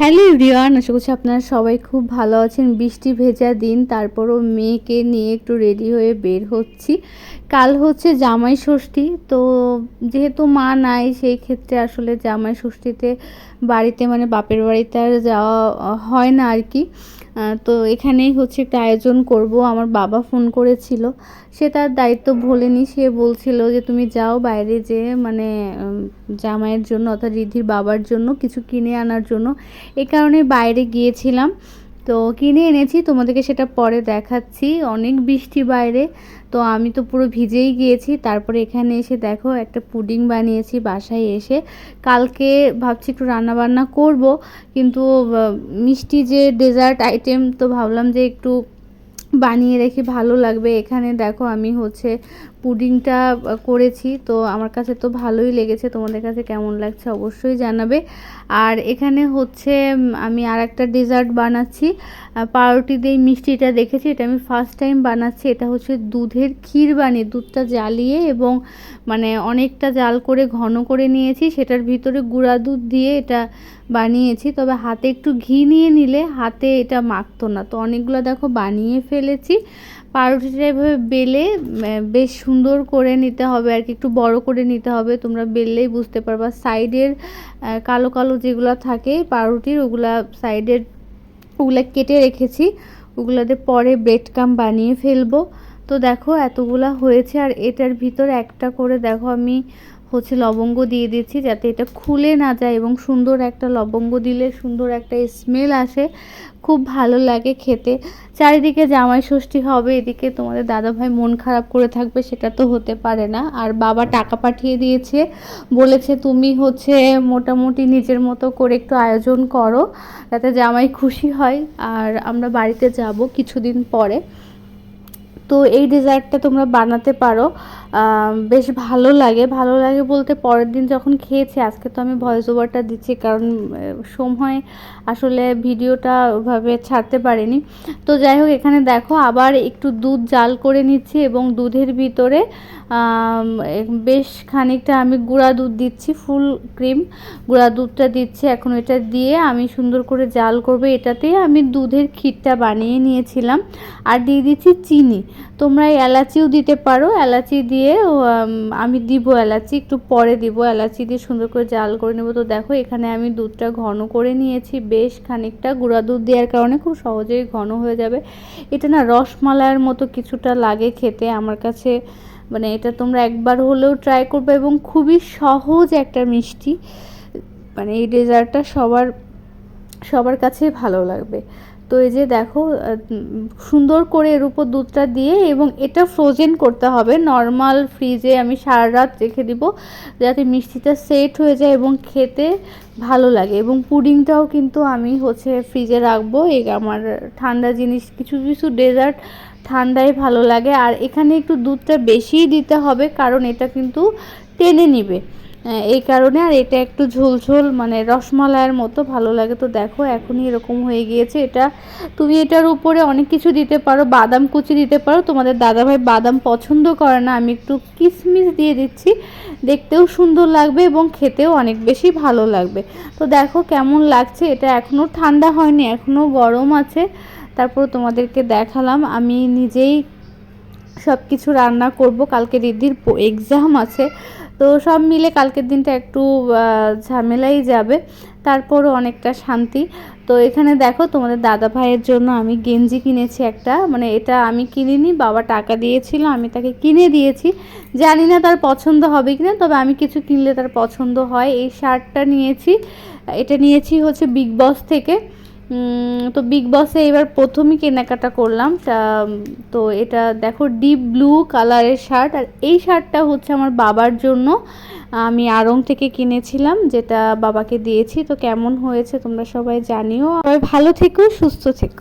Hello everyone, আশা করছি আপনারা সবাই খুব ভালো আছেন। বৃষ্টি ভেজা দিন, তারপরও মেয়েকে নিয়ে একটু রেডি হয়ে বের হচ্ছি। কাল হচ্ছে জামাই ষষ্ঠী, তো যেহেতু মা নাই, সেই ক্ষেত্রে আসলে জামাই ষষ্ঠীতে বাড়িতে মানে বাপের বাড়িতে আর যাওয়া হয় না আর কি। তো এখানেই হচ্ছে একটা আয়োজন করব। আমার বাবা ফোন করেছিল। সে তার দায়িত্ব ভোলেনি। সে বলছিল যে, তুমি যাও বাইরে যে মানে জামাইয়ের জন্য অর্থাৎ রিধির বাবার জন্য কিছু কিনে আনার জন্য। এ কারণে বাইরে গিয়েছিলাম। তো কিনে এনেছি, তোমাদেরকে সেটা পরে দেখাচ্ছি। অনেক বৃষ্টি বাইরে, তো আমি তো পুরো ভিজেই গিয়েছি। তারপরে এখানে এসে দেখো, একটা পুডিং বানিয়েছি বাসায় এসে। কালকে ভাবছি একটু রান্নাবান্না করব, কিন্তু মিষ্টি যে ডেজার্ট আইটেম তো ভাবলাম যে একটু বানিয়ে রেখে ভালো লাগবে। এখানে দেখো আমি হচ্ছে পুডিংটা করেছি। তো আমার কাছে তো ভালোই লেগেছে। তোমাদের কাছে কেমন লাগছে অবশ্যই জানাবে। আর এখানে হচ্ছে আমি আর একটা ডেজার্ট বানাচ্ছি পাউরুটি দিয়ে মিষ্টিটা দেখেছি। এটা আমি ফার্স্ট টাইম বানাচ্ছি। এটা হচ্ছে দুধের ক্ষীর বানিয়ে, দুধটা জ্বালিয়ে এবং মানে অনেকটা জাল করে, ঘন করে নিয়েছি। সেটার ভিতরে গুঁড়া দুধ দিয়ে এটা বানিয়েছি। তবে হাতে একটু ঘি নিয়ে নিলে হাতে এটা মাখতো না। তো অনেকগুলো দেখো বানিয়ে ফেলেছি। পাউরুটিটা এভাবে বেলে বেশ সুন্দর করে নিতে হবে আর কি। একটু বড় করে নিতে হবে, তোমরা বেললেই বুঝতে পারবা। সাইডের কালো কালো যেগুলো থাকে পাউরুটির, ওগুলা সাইডের, ওগুলা কেটে রেখেছি। ওগুলাতে পরে ব্রেড কাম বানিয়ে ফেলব। তো দেখো এতগুলা হয়েছে আর এটার ভিতর একটা করে, দেখো আমি হচ্ছে লবঙ্গ দিয়ে দিচ্ছি যাতে এটা খুলে না যায় এবং সুন্দর একটা লবঙ্গ দিলে সুন্দর একটা স্মেল আসে। খুব ভালো লাগে খেতে। চারিদিকে জামাই ষষ্ঠী হবে, এদিকে তোমাদের দাদাভাই মন খারাপ করে থাকবে, সেটা তো হতে পারে না। আর বাবা টাকা পাঠিয়ে দিয়েছে, বলেছে তুমি হচ্ছে মোটামুটি নিজের মতো করে একটু আয়োজন করো, যাতে জামাই খুশি হয়। আর আমরা বাড়িতে যাব কিছুদিন পরে। তো এই ডেজার্টটা তোমরা বানাতে পারো। বেশ ভালো লাগে। ভালো লাগে বলতে পরের দিন যখন খেয়েছি, আজকে তো আমি ভয়েস ওভারটা দিচ্ছি কারণ সময় আসলে ভিডিওটা ওভাবে ছাড়তে পারিনি। তো যাই হোক, এখানে দেখো আবার একটু দুধ জাল করে নিচ্ছি এবং দুধের ভিতরে বেশ খানিকটা আমি গুঁড়া দুধ দিচ্ছি, ফুল ক্রিম গুঁড়া দুধটা দিচ্ছি। এখন এটা দিয়ে আমি সুন্দর করে জাল করব। এটাতেই আমি দুধের ক্ষীরটা বানিয়ে নিয়েছিলাম। আর দিয়ে দিচ্ছি চিনি। তোমরা এলাচিও দিতে পারো। এলাচি দিয়ে আমি দিব এলাচি, একটু পরে দিব এলাচি দিয়ে সুন্দর করে জাল করে নেব। তো দেখো, এখানে আমি দুধটা ঘন করে নিয়েছি, বেশ খানিকটা। গুঁড়া দুধ দেওয়ার কারণে খুব সহজেই ঘন হয়ে যাবে। এটা না রসমালাইয়ের মতো কিছুটা লাগে খেতে আমার কাছে। মানে এটা তোমরা একবার হলেও ট্রাই করবে এবং খুবই সহজ একটা মিষ্টি। মানে এই ডেজার্টটা সবার সবার কাছে ভালো লাগবে। তো এই যে দেখো সুন্দর করে এর উপর দুধটা দিয়ে এবং এটা ফ্রোজেন করতে হবে। নর্মাল ফ্রিজে আমি সারা রাত রেখে দিব যাতে মিষ্টিটা সেট হয়ে যায় এবং খেতে ভালো লাগে। এবং পুডিংটাও কিন্তু আমি হচ্ছে ফ্রিজে রাখব। এই আমার ঠান্ডা জিনিস, কিছু কিছু ডেজার্ট ঠান্ডায় ভালো লাগে। আর এখানে একটু দুধটা বেশিই দিতে হবে কারণ এটা কিন্তু টেনে নিবে। এই কারণে আর এটা একটু ঝোলঝোল মানে রসমালাইয়ের মতো ভালো লাগে। তো দেখো, এখনই এরকম হয়ে গিয়েছে। এটা তুমি এটার উপরে অনেক কিছু দিতে পারো, বাদাম কুচি দিতে পারো। তোমাদের দাদাভাই বাদাম পছন্দ করে না, আমি একটু কিশমিশ দিয়ে দিচ্ছি। দেখতেও সুন্দর লাগবে এবং খেতেও অনেক বেশি ভালো লাগবে। তো দেখো কেমন লাগছে, এটা এখনও ঠান্ডা হয়নি এখনও গরম আছে। তারপর তোমাদেরকে দেখালাম, আমি নিজেই সব কিছু রান্না করব। কালকে দিদির এক্সাম আছে। তো সব মিলে কালকের দিনটা একটু ঝামেলাই যাবে। তারপরও অনেকটা শান্তি। তো এখানে দেখো তোমাদের দাদা ভাইয়ের জন্য আমি গেঞ্জি কিনেছি একটা। মানে এটা আমি কিনিনি, বাবা টাকা দিয়েছিল, আমি তাকে কিনে দিয়েছি। জানি না তার পছন্দ হবে কি না তবে আমি কিছু কিনলে তার পছন্দ হয়। এই শার্টটা নিয়েছি, এটা নিয়েছি হচ্ছে বিগ বস থেকে। তো বিগ বসে এবার প্রথমই কেনাকাটা করলাম। তা- এটা দেখো ডিপ ব্লু কালারের শার্ট আর এই শার্টটা হচ্ছে আমার বাবার জন্য। আমি আড়ং থেকে কিনেছিলাম, যেটা বাবাকে দিয়েছি। তো কেমন হয়েছে তোমরা সবাই জানিও। সবাই ভালো থেকো, সুস্থ থেকো।